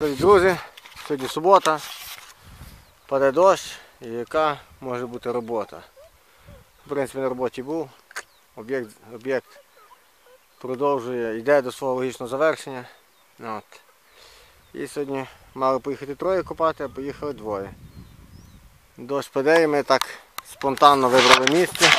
Друзі, сьогодні субота, паде дощ і яка може бути робота. В принципі, на роботі був, об'єкт об'єкт продовжує, йде до свого логічного завершення. От. І сьогодні мали поїхати троє копати, а поїхали двоє. Дощ паде і ми так спонтанно вибрали місце.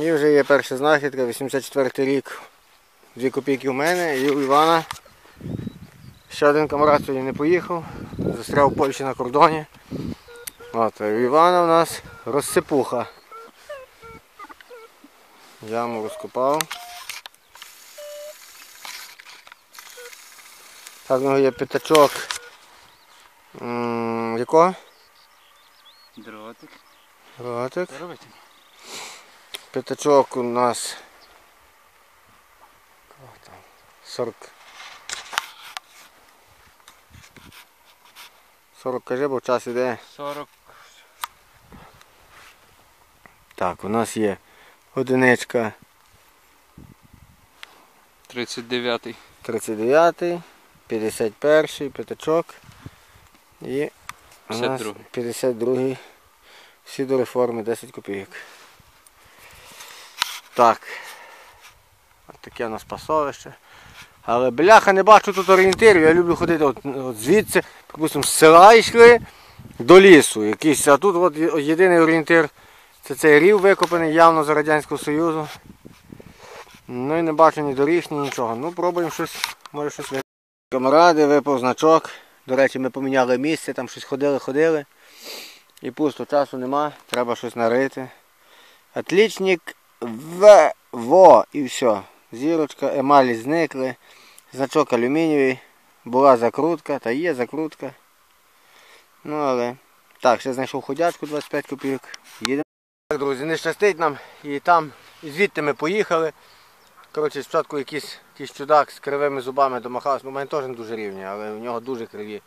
І вже є перша знахідка, 84 рік. Дві копійки у мене і у Івана. Ще один камарад сьогодні не поїхав, застряв в Польщі на кордоні. От, у Івана у нас розсипуха. Яму розкопав. Так, в нього є п'ятачок. Якого? Дротик. Ротик. Робити. П'ятачок у нас. Кого там? 40. 40 каже, бо час іде. 40. Так, у нас є одиничка 39. 39, 51, п'ятачок і у нас 52. 52. Всі до реформи 10 копійок. Так. От таке у нас пасовище. Але бляха не бачу тут орієнтирів. Я люблю ходити от, от звідси, припустимо, з села йшли до лісу. Якийсь, а тут от єдиний орієнтир це цей рів викопаний явно з Радянського Союзу. Ну і не бачу ні доріг, ні нічого. Ну пробуємо щось, може щось вийти. Камаради, випав значок. До речі, ми поміняли місце, там щось ходили, ходили. І пусто часу нема, треба щось нарити. Отлічник В, Во і все. Зірочка, емалі зникли. Значок алюмінієвий. Була закрутка, та є закрутка. Ну але. Так, ще знайшов ходячку 25 копійок. Їдемо. Так, друзі, не щастить нам. І там, і звідти ми поїхали. Коротше, спочатку якийсь, якийсь чудак з кривими зубами домахався. Ну, у мене теж не дуже рівні, але у нього дуже криві.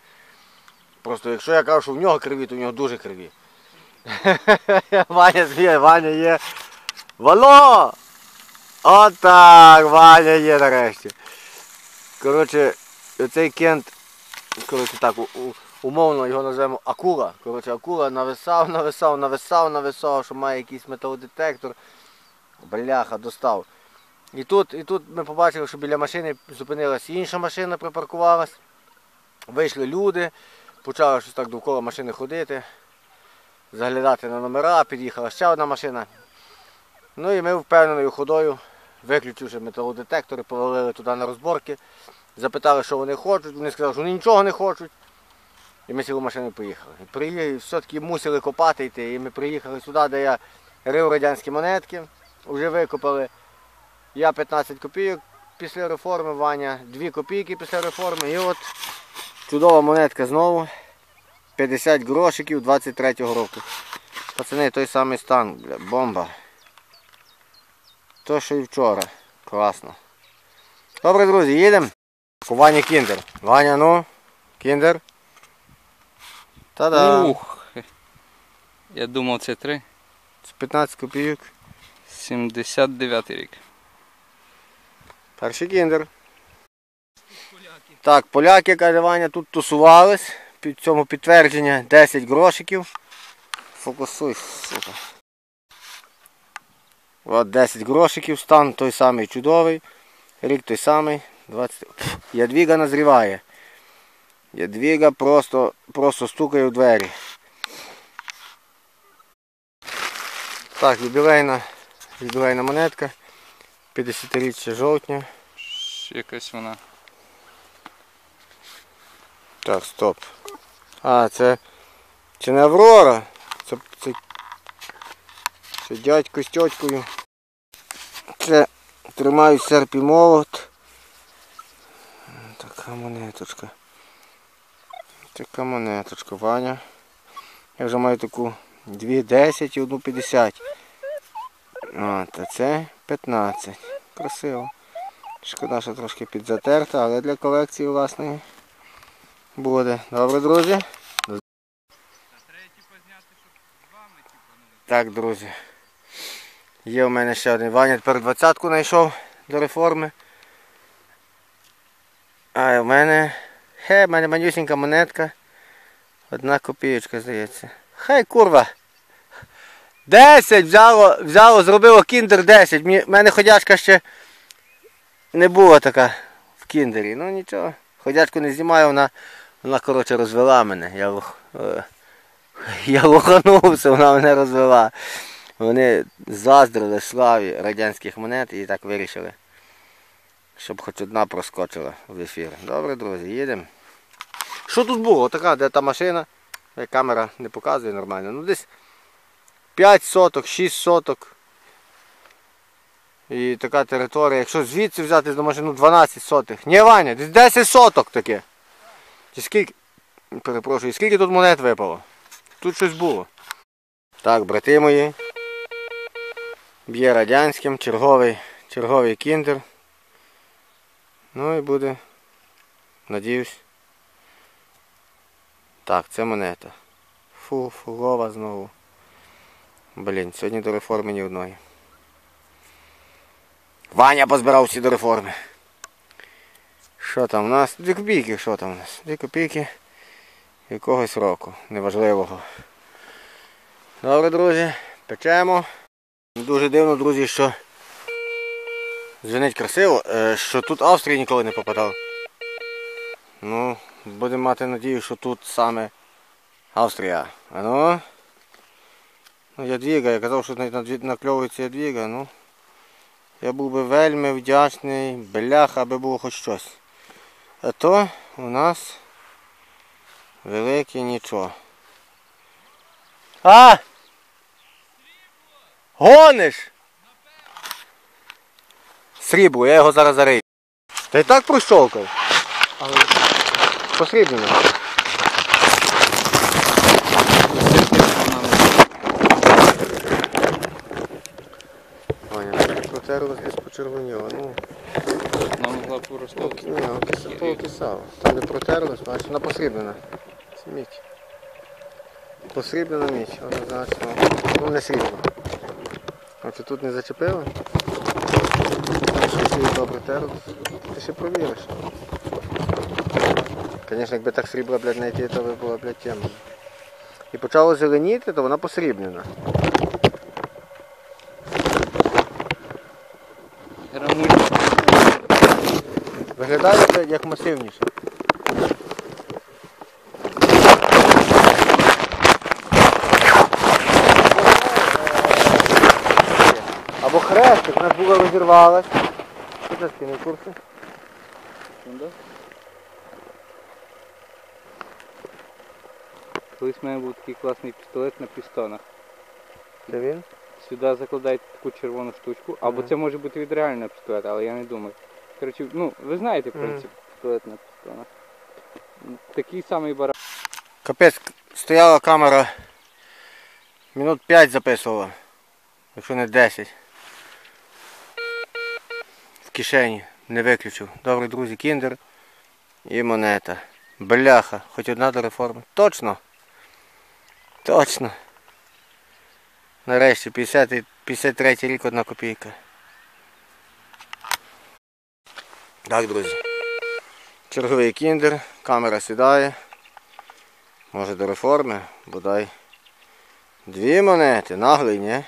Просто якщо я кажу, що в нього криві, то в нього дуже криві. Ваня є, Ваня є. Вало! Отак, Ваня є нарешті. Коротше, оцей кент, коротше так, умовно його назвемо акула. Коротше, акула нависав, нависав, нависав, нависав, що має якийсь металодетектор. Бляха, достав. І тут, і тут ми побачили, що біля машини зупинилась інша машина, припаркувалась. Вийшли люди, почали щось так довкола машини ходити, заглядати на номера, під'їхала ще одна машина. Ну і ми впевненою ходою, виключивши металодетектори, повалили туди на розборки, запитали, що вони хочуть, вони сказали, що вони нічого не хочуть. І ми сіли в машину і поїхали. І приїхали, все-таки мусили копати йти. І ми приїхали сюди, де я рив радянські монетки, вже викопали. Я 15 копійок після реформи, Ваня 2 копійки після реформи. І от чудова монетка знову. 50 грошиків 23-го року. Пацани, той самий стан, бля, бомба. То, що і вчора. Класно. Добре, друзі, їдемо. У Вані Кіндер. Ваня, ну, Кіндер. Та-да. Ух. Я думав це 3. З 15 копійок. 79 рік. Перший кіндер. Так, поляки, каже Ваня, тут тусувались. Під цьому підтвердження 10 грошиків. Фокусуй, сука. От 10 грошиків, стан той самий чудовий. Рік той самий. 20... Пф, Ядвіга назріває. Ядвіга просто, просто стукає в двері. Так, юбілейна, юбілейна монетка. 50-річчя жовтня. Якась вона. Так, стоп. А, це. Це не Аврора. Це, це, це дядько з тьотькою. Це тримають серп і молот. Така монеточка. Така монеточка, Ваня. Я вже маю таку 2,10 і одну 50. От, а це 15. Красиво. Шкода, що трошки підзатерта, але для колекції власної буде. Добре, друзі? Так, друзі. Є у мене ще один Ваня тепер двадцятку знайшов до реформи. А в мене Хе, в мене манюсінька монетка. Одна копійочка, здається. Хай курва. 10 взяло, взяло, зробило кіндер 10. Мені, в мене ходячка ще не була така в кіндері. Ну нічого. Ходячку не знімаю, вона, вона коротше, розвела мене. Я, е, я лоханувся, вона мене розвела. Вони заздрили славі радянських монет і так вирішили, щоб хоч одна проскочила в ефір. Добре, друзі, їдемо. Що тут було? Така, де та машина? Камера не показує нормально. Ну десь 5 соток, 6 соток. І така територія. Якщо звідси взяти до машини, ну 12 сотих. Ні, Ваня, десь 10 соток таке. Чи скільки. Перепрошую, скільки тут монет випало? Тут щось було. Так, брати мої. Б'є радянським, черговий, черговий кіндер. Ну і буде. Надіюсь. Так, це монета. Фу, фугова знову. Блін, сьогодні до реформи ні одної. Ваня позбирав всі до реформи. Що там у нас? Дві копійки, що там у нас? Дві копійки якогось року, неважливого. Добре, друзі, печемо. Дуже дивно, друзі, що дзвонить красиво, е, що тут Австрії ніколи не попадав. Ну, будемо мати надію, що тут саме Австрія. А ну. Ну, ядвіга, я казав, що на- на- накльовується ядвіга, ну. Я був би вельми вдячний, бляха, аби було хоч щось. А то у нас велике нічого. А! Гониш! Срібло, я його зараз зарию. Та й так прощолкав. Але посріблено. Протерлось десь почервоніло. Ну, Одна могла поростовувати. ні, окис- то окисало. Там не протерлось, бачиш, вона посріблена. Це мідь. Посріблена мідь, однозначно. Ну не срібло. Оце тут не зачепили. Якщо добре терлось, ти ще провіриш. Звісно, якби так срібла, блядь, знайти, то би була, блядь, тема. І почало зеленіти, то вона посріблена. Грамуль. Виглядає це як масивніше. Або хрестик, нас була розірвалась. Що це скинув курси? Колись в мене був такий класний пістолет на пістонах. Це він? Сюди закладаєте таку червону штучку, або Мгм. це може бути від реального пістолета, але я не думаю. Коротше, ну, ви знаєте Мгм. принцип пістолет на пістонах. Такий самий барабан. Капець, стояла камера, минут 5 записувала, якщо не 10. Кишені, не виключив. Добре, друзі, кіндер і монета. Бляха, хоч одна до реформи. Точно. Точно. Нарешті 50, 53 рік одна копійка. Так, друзі. Черговий кіндер, камера сідає. Може до реформи, бодай. Дві монети, наглий, ні?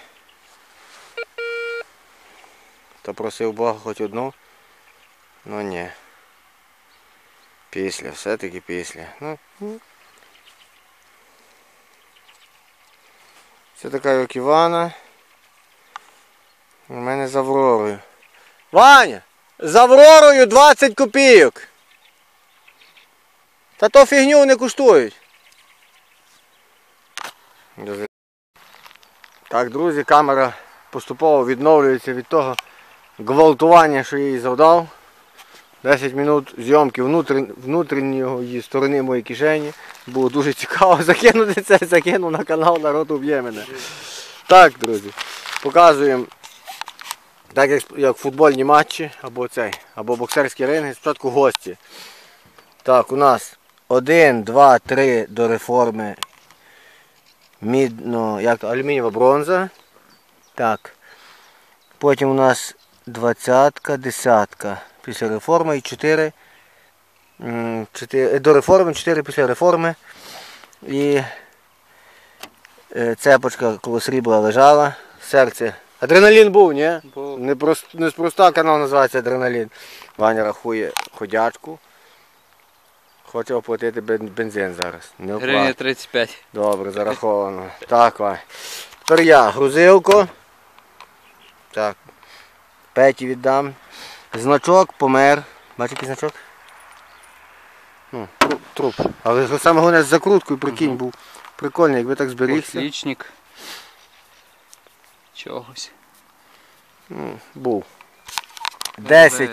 То просив Бога хоч одну. Ну ні. Після, все-таки після. Ну. Це така як Івана. У мене з Авророю. Ваня! З Авророю 20 копійок! Та то фігню не коштують. Так, друзі, камера поступово відновлюється від того гвалтування, що я їй завдав. 10 минут зйомки внутрішньої сторони моєї кишені. Було дуже цікаво закинути це, закинув на канал народ уб'є мене. Так, друзі, показуємо, так як, як футбольні матчі, або цей, або боксерські ринги, спочатку гості. Так, у нас 1, 2, 3 до реформи. Мідно, як то, алюмінієва бронза. Так. Потім у нас двадцятка, десятка. Після реформи і 4 м, чотири, до реформи, 4 після реформи. І е, цепочка коло срібла лежала, серце. Адреналін був, ні? Бо Не канал називається Адреналін. Ваня рахує ходячку. Хоче оплатити бензин зараз. Не гривня 35. Добре, зараховано. Так, Вань. Тепер я грузилку. Так. Петі віддам. Значок помер. Який значок? Ну, труп. Але саме головне з закруткою, прикинь, був прикольний, якби так зберігся. Отлічник. Чогось. Ну, був. 10.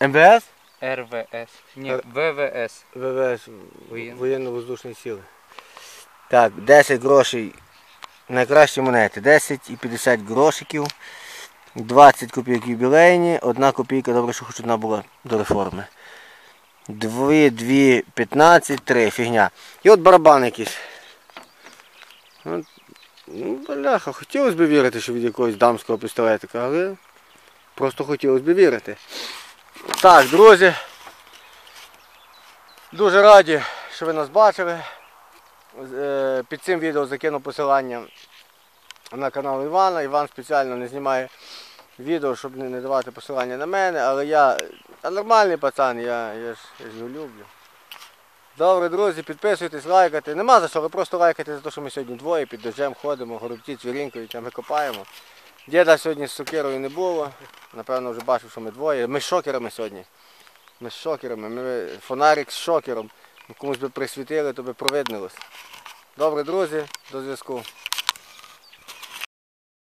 МВС? РВС. Ні, Р- ВВС. ВВС, воєнно-воздушні сили. Так, 10 грошей. Найкращі монети. 10 і 50 грошиків. 20 копійок юбілейні, одна копійка, добре, що хоч одна була до реформи. 2, 2, 15, 3, фігня. І от барабан якийсь. От, Ну, бляха, хотілося б вірити, що від якогось дамського пістолетика, але просто хотілося б вірити. Так, друзі. Дуже раді, що ви нас бачили. Е, Під цим відео закину посилання на канал Івана. Іван спеціально не знімає відео, щоб не давати посилання на мене, але я нормальний пацан, я, я, ж, я ж його люблю. Добре, друзі, підписуйтесь, лайкайте. Нема за що, ви просто лайкайте за те, що ми сьогодні двоє під дощем ходимо, горобці цвірінькою, ми копаємо. Діда сьогодні з сокирою не було. Напевно, вже бачив, що ми двоє. Ми з шокерами сьогодні. Ми з шокерами, ми фонарик з шокером. Комусь би присвітили, то би провиднилось. Добре, друзі, до зв'язку.